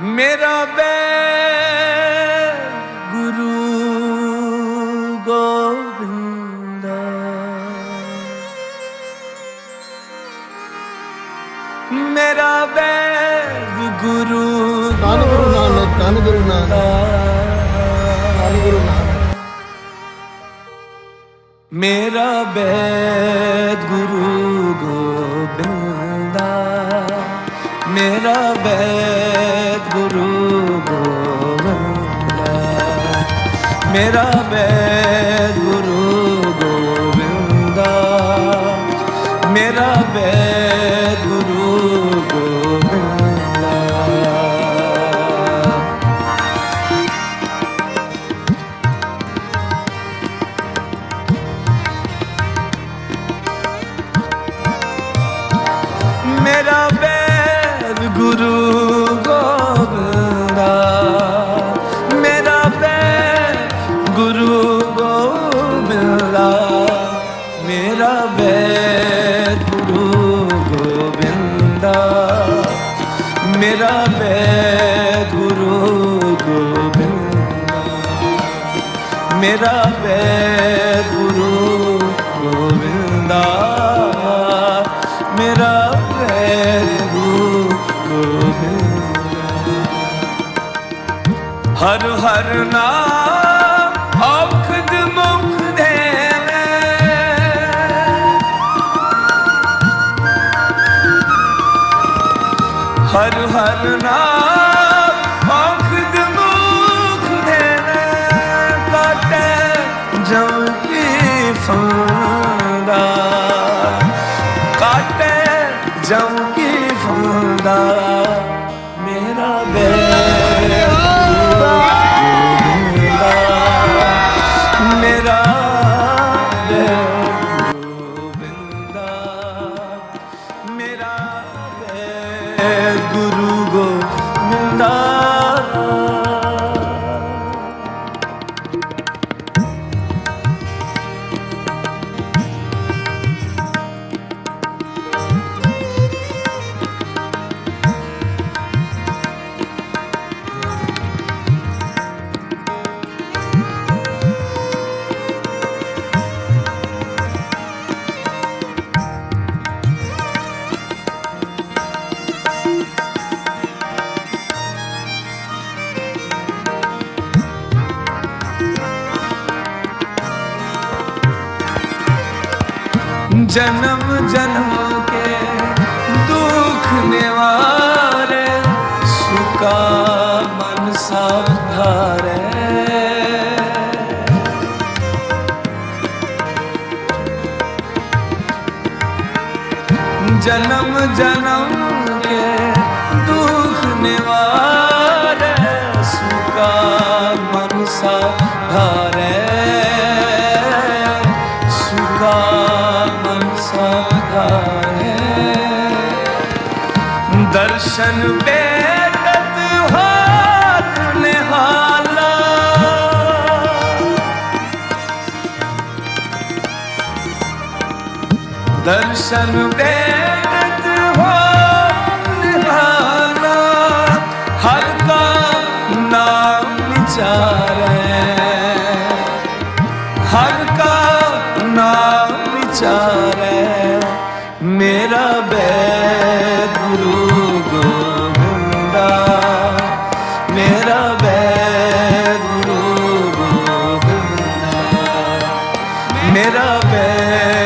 ਮੇਰਾ ਬੈਰ ਗੁਰੂ ਗੋਬਿੰਦਾ। ਮੇਰਾ ਬੈਰ ਗੁਰੂ ਧੰਨ ਗੁਰੂ ਨਾਨਕ ਧੰਨ ਗੁਰੂ ਨਾਨਕ। ਧੰਨ ਗੁਰੂ ਨਾਨਕ। ਮੇਰਾ ਬੈਦ ਗੁਰੂ ਗੋਬਿੰਦਾ। ਮੇਰਾ ਬੈਦ ਮੇਰਾ ਬੈਦ ਗੁਰੂ ਗੋਬਿੰਦਾ ਮੇਰਾ ਬੈ ਬੈਦ ਗੁਰੂ ਗੋਬਿੰਦਾ ਮੇਰਾ ਬੈਦ ਗੁਰੂ ਗੋਬਿੰਦਾ ਮੇਰਾ ਬੈਦ ਗੁਰੂ ਗੋਬਿੰਦਾ ਮੇਰਾ ਬੈਦ ਗੁਰੂ ਗੋਬਿੰਦਾ ਹਰ ਹਰ ਨਾਮ ਕਰਨਾ ਗੁਰੂ ਗੋਬਿੰਦਾ जन्म जन्म के दुख निवार सुका मन सावधार जन्म जन्म ਦਰਸ਼ਨ ਬੇਟਤ ਹਾਥ ਨਿਹਾਲਾ। ਦਰਸ਼ਨ ਬੇਟਤ ਹਾਥ ਨਿਹਾਲਾ। ਹਰ ਕਾ ਨਾਮ ਵਿਚਾਰੈ। मेरा बैर